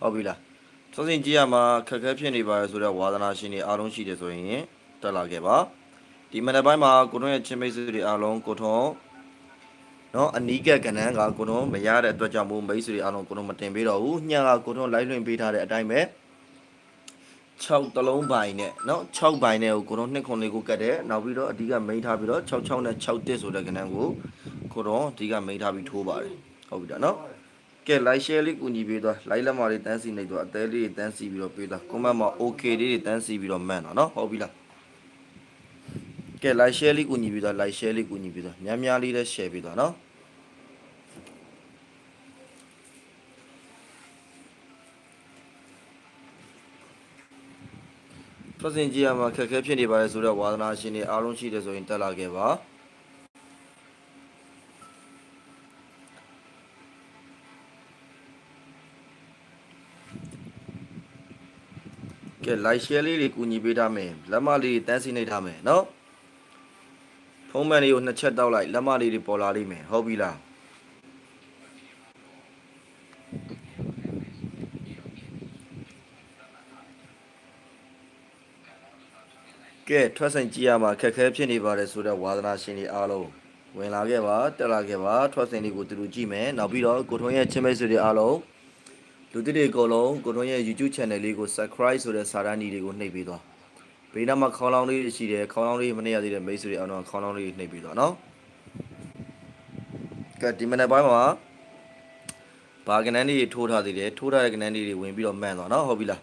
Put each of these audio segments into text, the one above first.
ဟုတ်ပြီလားစောစင်ကြည့်ရမှာခက်ခဲဖြစ်နေပါရဆိုတော့ဝါသနာရှင်တွေအားလုံးရှိတယ်ဆိုရင်တက်လာခဲ့ပါဒီမနေ့ပိုင်းမှာကိုထွန်းရဲ့ချင်းမိတ်ဆွေတွေအားလုံးကိုထွန်းနော်အနီးကပ်ကဏ္ဍကကိုထွန်းမရတဲ့အတွက်ကြောင့်မို့မိတ်ဆွေတွေအားလုံးကိုထွန်းမတင်ပေးတော့ဘူးညကကိုထွန်း live လွှင့်ပေးထားတဲ့အတိုင်းပဲ6တလုံးပိုင်နဲ့เนาะ6ပိုင်နဲ့ကိုကိုတော့နှစ်ခွန်လေးကိုကတ်တယ်နောက်ပြီးတော့အဓိကမိန်ထားပြီးတော့66နဲ့6တစ်ဆိုတဲ့ကဏ္ဍကိုကိုတော့အဓိကမိန်ထားပြီးထိုးပါတယ်ဟုတ်ပြီဒါเนาะ ကဲ like share လေးကူညီပေးသွား like လက်မလေးတန်းစီနေသွားအသေးလေးတွေတန်းစီပြီးတော့ပေးသွား comment မှာ okay လေးတွေတန်းစီပြီးတော့မှန်တော့နော်ဟုတ်ပြီလားကဲ like share လေးကူညီပေးသွား like share လေးကူညီပေးသွားများများလေးလည်း share ပေးသွားနော်ပတ်စင်ကြီးရမှာခက်ခဲဖြစ်နေပါလေဆိုတော့ဝါသနာရှင်တွေအားလုံးရှိတယ်ဆိုရင်တက်လာခဲ့ပါ ကဲ like share လေးတွေကူညီပေးထားမယ်လက်မလေးတွေတန်းစီနေထားမယ်နော်ဖုန်းမန်လေးကိုနှစ်ချက်တောက်လိုက်လက်မလေးတွေပေါ်လာလိမ့်မယ်ဟုတ်ပြီလားကဲထွက်ဆိုင်ကြည့်ရမှာခက်ခဲဖြစ်နေပါတယ်ဆိုတော့ဝါသနာရှင်တွေအားလုံးဝင်လာခဲ့ပါတက်လာခဲ့ပါထွက်ဆိုင်တွေကိုသူတို့ကြည့်မယ်နောက်ပြီးတော့ကိုထွန်းရဲ့ချင်းမိတ်ဆွေတွေအားလုံး လူတိတွေအကုန်လုံးကိုထွန်းရဲ့ YouTube channel လေးကို subscribe ဆိုတဲ့စာတန်းကြီးတွေကိုနှိပ်ပေးသွားဘေးနားမှာခေါင်းလောင်းလေးရှိတယ်ခေါင်းလောင်းလေးမနေရသေးတဲ့မိတ်ဆွေတွေအားလုံးခေါင်းလောင်းလေးနှိပ်ပေးသွားနော်ကဲဒီမနေ့ပိုင်းမှာဘာကနန်းလေးထိုးထားသေးတယ်ထိုးထားတဲ့ကနန်းလေးတွေဝင်ပြီးတော့မှန်သွားနော်ဟုတ်ပြီလား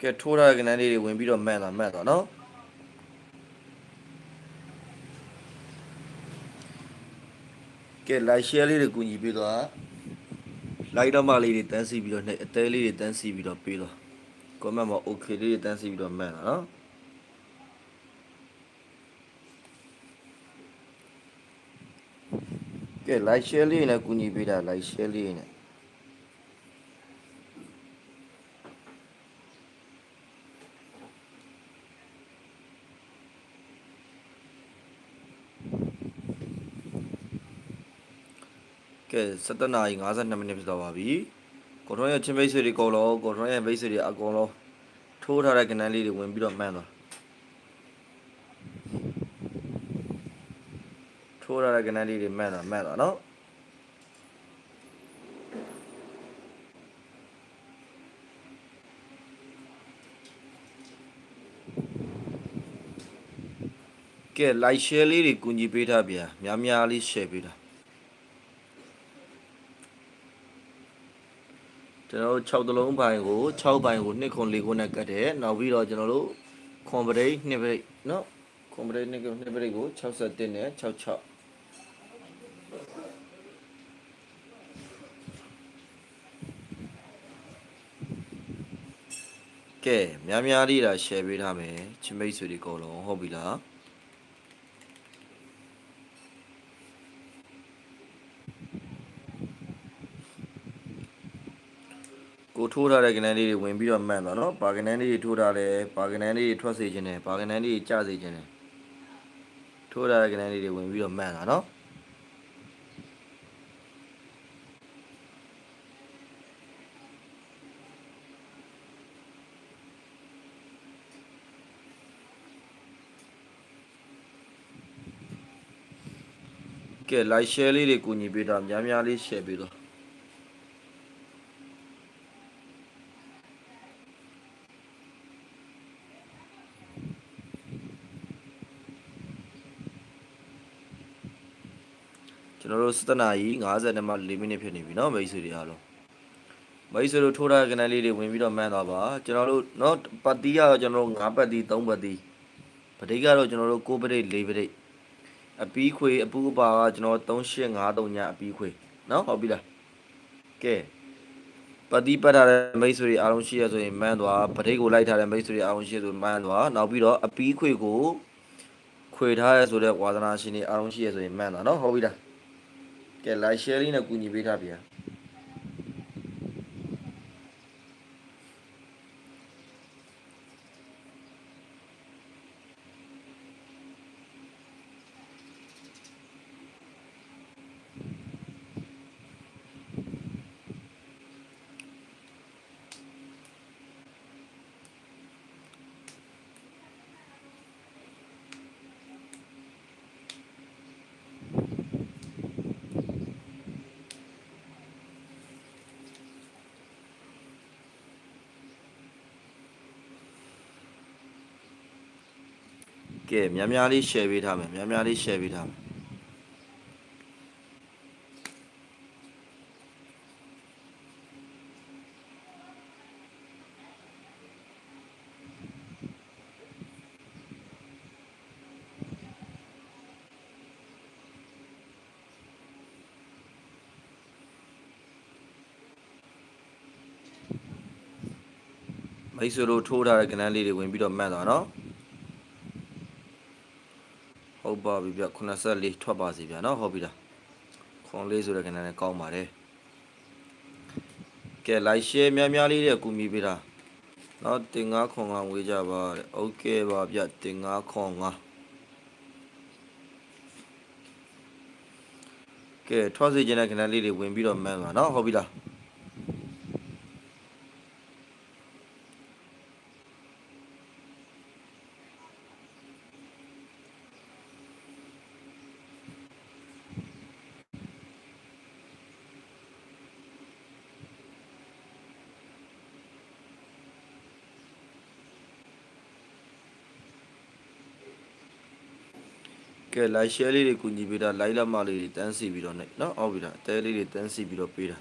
ကဲထိုးထားတဲ့ကနန်းလေးတွေဝင်ပြီးတော့မှန်တာမှန်သွားနော် ကဲ like share လေးတွေကူညီပေးသွား like တော့မလေးတွေတန်းစီပြီးတော့နှိပ်အသေးလေးတွေတန်းစီပြီးတော့ပေးသွား comment မှာ okay လေးတွေတန်းစီပြီးတော့မှန်တာနော်ကဲ like share လေးနဲ့ကူညီပေးတာ like share လေးနဲ့ ကဲ7နာရီ52မိနစ်ဖြစ်သွားပါပြီကိုထွန်းရဲ့ချင်းမိတ်ဆွေတွေအကုန်လုံးကိုထွန်းရဲ့မိတ်ဆွေတွေအကုန်လုံးထိုးထားတဲ့ကဏ္ဍလေးတွေဝင်ပြီးတော့မှန်းသွားထိုးထားတဲ့ကဏ္ဍလေးတွေမှန်းသွားမှန်းသွားနော်ကဲ like share လေးတွေကူညီပေးထားဗျာများများလေး share ပေးတာ ကျွန်တော်တို့6တလုံးပိုင်းကို6ပိုင်းကို2ခွန်4ခွန်နဲ့ကတ်တယ်နောက်ပြီးတော့ကျွန်တော်တို့ခွန်ပရိတ်2ပရိတ်เนาะခွန်ပရိတ်2ခွန်2ပရိတ်ကို61နဲ့66ကဲများများလေးတာ share ပေးထားမယ်ချစ်မိတ်ဆွေတွေအကုန်လုံးဟုတ်ပြီလား ကိုထိုးထားတဲ့ကနန်းလေးတွေဝင်ပြီးတော့မှန်သွားနော်ပါကနန်းလေးတွေထိုးထားတယ်ပါကနန်းလေးတွေထွက်စေခြင်းတယ်ပါကနန်းလေးတွေကျစေခြင်းတယ်ထိုးထားတဲ့ကနန်းလေးတွေဝင်ပြီးတော့မှန်တာနော်ကဲ like share လေးတွေကူညီပေးတော့များများလေး share ပေးတော့ ကျွန်တော်တို့ 7နာရီ50မှ4မိနစ်ဖြစ်နေပြီเนาะမိတ်ဆွေတွေအားလုံးမိတ်ဆွေတို့ထိုးထားတဲ့ကနန်းလေးတွေဝင်ပြီးတော့မှန်းသွားပါကျွန်တော်တို့เนาะပတ်တီးကတော့ကျွန်တော်တို့9ပတ်တီး3ပတ်တီးပဋိကတော့ကျွန်တော်တို့9ပဋိ4ပဋိအပီးခွေအပူအပါကကျွန်တော်3853ညအပီးခွေเนาะဟုတ်ပြီလားကဲပတ်တီးပတ်ထားတဲ့မိတ်ဆွေတွေအားလုံးရှိရဆိုရင်မှန်းသွားပဋိကိုလိုက်ထားတဲ့မိတ်ဆွေတွေအားလုံးရှိရဆိုမှန်းသွားနောက်ပြီးတော့အပီးခွေကိုခွေထားရဆိုတဲ့ဝါသနာရှင်တွေအားလုံးရှိရဆိုရင်မှန်းသွားเนาะဟုတ်ပြီလား ကဲ like share လေးနဲ့ကူညီပေးထားဗျာ ကဲများများလေး share ပေးထားမယ်များများလေး share ပေးထားမယ်မိတ်ဆွေတို့ထိုးထားတဲ့ကဏ္ဍလေးတွေဝင်ပြီးတော့မှတ်သွားနော်ဟုတ် ပါပြီဗျ84ထွက်ပါစီဗျနော်ဟုတ်ပြီလားခွန်လေးဆိုတဲ့ကဏ္ဍနဲ့ကောင်းပါတယ်ကဲ like share များများလေးတဲ့အကူအညီပေးတာနော်တင်ငါခွန်ငါငွေကြပါတဲ့โอเคပါဗျတင်ငါခွန်ငါကဲထွက်စီခြင်းတဲ့ကဏ္ဍလေးတွေဝင်ပြီးတော့မှတ်သွားနော်ဟုတ်ပြီလား ကဲ live share လေးတွေကူညီပေးတာ live လက်မလေးတွေတန်းစီပြီးတော့နေနော်အောက်ပြီးတာအသေးလေးတွေတန်းစီပြီးတော့ပေးတာ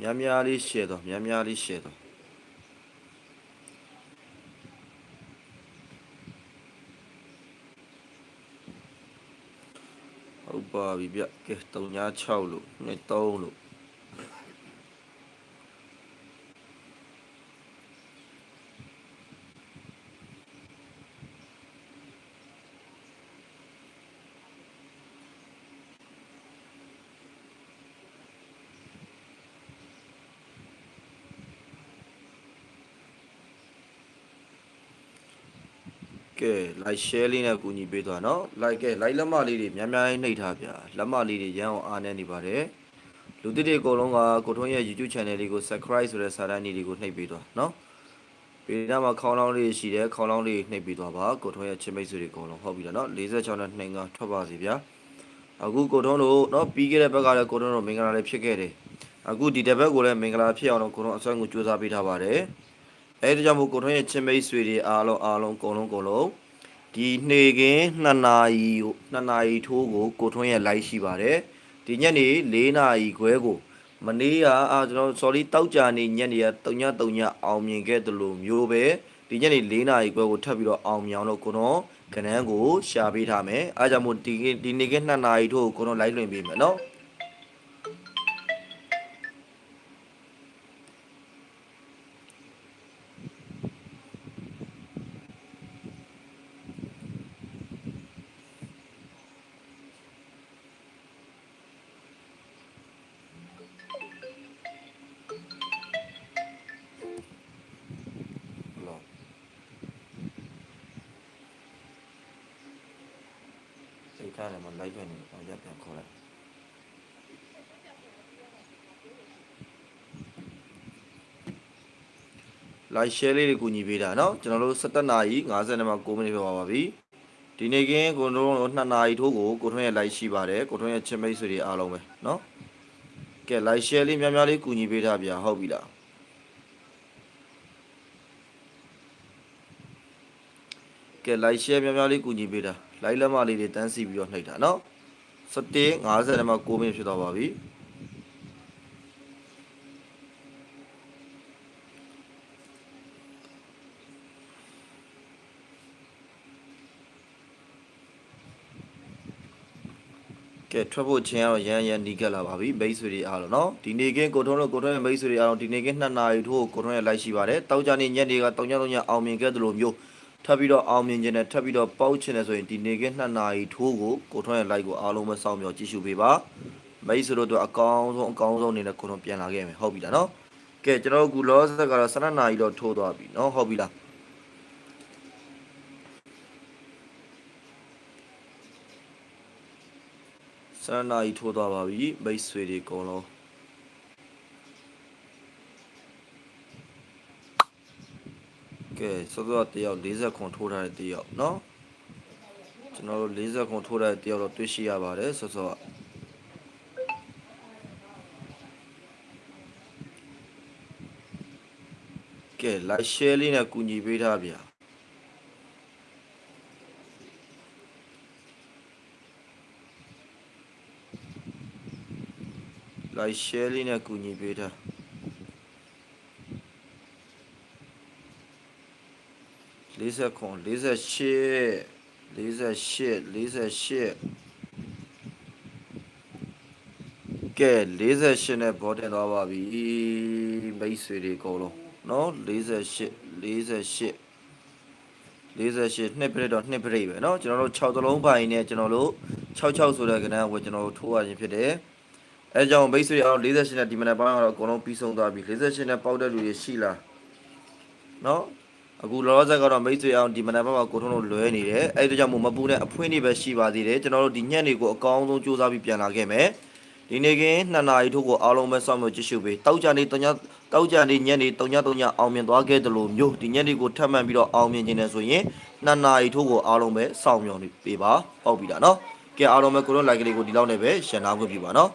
များများလေး share တော့များများလေး share တော့ဟုတ်ပါပြီဗျကဲ3 6လို့2 3လို့ ကဲ like share လေးနဲ့ကူညီပေးသွားနော် like ကဲ like လက်မလေးတွေများများနှိပ်ထားဗျာလက်မလေးတွေရန်အောင်အားနေနေပါတယ်လူတစ်တွေအကုန်လုံးကကိုထွန်းရဲ့ YouTube channel လေးကို subscribe ဆိုတဲ့စာတမ်းလေးတွေကိုနှိပ်ပေးသွားနော်ပေးနာမှာခေါင်းလောင်းလေးရှိတယ်ခေါင်းလောင်းလေးနှိပ်ပေးသွားပါကိုထွန်းရဲ့ချစ်မိတ်ဆွေတွေအကုန်လုံးဟုတ်ပြီလားနော်46နဲ့နှိမ်ကထွက်ပါစီဗျာအခုကိုထွန်းတို့နော်ပြီးခဲ့တဲ့ဘက်ကလည်းကိုထွန်းတို့မင်္ဂလာလေးဖြစ်ခဲ့တယ်အခုဒီတစ်ဘက်ကိုလည်းမင်္ဂလာဖြစ်အောင်တော့ကိုထွန်းအစွမ်းကိုစူးစမ်းပေးထားပါတယ် အဲဒီကြောင့်မို့ကိုထွန်းရဲ့ချင်းမိတ်ဆွေတွေအားလုံးအားလုံးအကုန်လုံးအကုန်လုံးဒီနေကင်း2နာရီ2နာရီထိုးကိုကိုထွန်းရဲ့ live ရှိပါတယ်ဒီညနေ4နာရီခွဲကိုမနေ့ကအာကျွန်တော် sorry တောက်ကြနေညနေက3ည3ညအောင်မြင်ခဲ့တယ်လို့မျိုးပဲဒီညနေ4နာရီခွဲကိုထပ်ပြီးတော့အောင်မြင်အောင်လို့ကိုထွန်းကဏ္ဍကိုရှာပေးထားမယ်အဲကြောင့်မို့ဒီဒီနေကင်း2နာရီထိုးကိုကိုထွန်း live လွှင့်ပေးမယ်နော် လော စိတ်ထားတယ်မလိုက်ပဲနေတော့ရပ်ပြန်ခေါ်လိုက်လိုက် share လေးတွေကူညီပေးတာเนาะကျွန်တော်တို့17နာရီ50နာရီ9မိနစ်ပဲပါပါပြီဒီနေ့ကင်းကိုတို့2နာရီထိုးကိုကိုထွန်းရဲ့ live ရှိပါတယ်ကိုထွန်းရဲ့ချစ်မိတ်ဆွေတွေအားလုံးပဲเนาะကဲ like share လေးများများလေးကူညီပေးတာဗျာဟုတ်ပြီလား ကဲ like share များများလေးကူညီပေးတာ လိုင်းလက်မလေးတွေတန်းစီပြီးတော့နှိပ်တာနော်17 50နံပါတ်6မိနစ်ဖြစ်သွားပါပြီကဲထွက်ဖို့ချင်းကတော့ရန်ရန်နီးကက်လာပါပြီမိတ်ဆွေတွေအားလုံးနော်ဒီနေ့ကင်းကိုထုံးတို့ကိုထုံးရဲ့မိတ်ဆွေတွေအားလုံးဒီနေ့ကင်း2နာရီထိုးကိုထုံးရဲ့လိုက်ရှိပါတယ်တောက်ကြနေညက်တွေကတောင်ကြတော့ညအောင်မြင်ခဲ့သလိုမျိုး ထပ်ပြီးတော့အောင်မြင်ခြင်းနဲ့ထပ်ပြီးတော့ပေါက်ခြင်းနဲ့ဆိုရင်ဒီနေခင်း2နာရီထိုးကိုကိုထွန်းရဲ့ like ကိုအားလုံးပဲစောင့်မျှော်ကြည့်ရှုပေးပါမိတ်ဆွေတို့အတွက်အကောင်းဆုံးအကောင်းဆုံးအနေနဲ့ကိုထွန်းပြန်လာခဲ့မယ်ဟုတ်ပြီလားနော်ကဲကျွန်တော်တို့ကူလော့ဆက်ကတော့12နာရီတော့ထိုးသွားပြီနော်ဟုတ်ပြီလားဆန္ဒကြီးထိုးသွားပါပြီမိတ်ဆွေတွေအကုန်လုံး ကဲစောစောတယောက်40ခွန်ထိုးထားတဲ့တယောက်เนาะကျွန်တော်တို့40ခွန်ထိုးထားတဲ့တယောက်တော့တွေ့ရှိရပါတယ်စောစောကဲ like share လေးနဲ့ကူညီပေးထားဗျာလိုက် share လေးနဲ့ကူညီပေးထား 40ခွန်48 48 48ကဲ48နဲ့ဘောတင်သွားပါပြီမိတ်ဆွေတွေအကုန်လုံးနော်48 48 48နှစ်ပြည့်တော့နှစ်ပြည့်ပဲเนาะကျွန်တော်တို့6သလုံးပိုင်းနဲ့ကျွန်တော်တို့66ဆိုတဲ့ကဏ္ဍကိုကျွန်တော်တို့ထိုးရခြင်းဖြစ်တယ်အဲကြောင့်မိတ်ဆွေအောင်48နဲ့ဒီမနက်ပိုင်းကတော့အကုန်လုံးပြီးဆုံးသွားပြီ48နဲ့ပေါက်တဲ့လူတွေရှိလားเนาะ အခုလောလောဆယ်ကတော့မိတ်ဆွေအောင်ဒီမနက်ပိုင်းမှာကိုထုံးတို့လွဲနေတယ်အဲဒီကြောင့်မို့မပူနဲ့အဖွင့်နေပဲရှိပါသေးတယ်ကျွန်တော်တို့ဒီညက်တွေကိုအကောင်းဆုံးစူးစမ်းပြီးပြန်လာခဲ့မယ်ဒီနေ့က2နာရီထိုးကိုအားလုံးပဲစောင့်မျှော်ကြည့်ရှုပေးတောက်ကြနေတညတောက်ကြနေညက်နေ3ည3ညအောင်မြင်သွားခဲ့တယ်လို့မျိုးဒီညက်တွေကိုထပ်မံပြီးတော့အောင်မြင်ခြင်းနဲ့ဆိုရင်2နာရီထိုးကိုအားလုံးပဲစောင့်မျှော်နေပေးပါဟုတ်ပြီလားနော်ကဲအားလုံးပဲကိုတို့ like လေးကိုဒီလောက်နဲ့ပဲရှင်းနာခွင့်ပြုပါနော်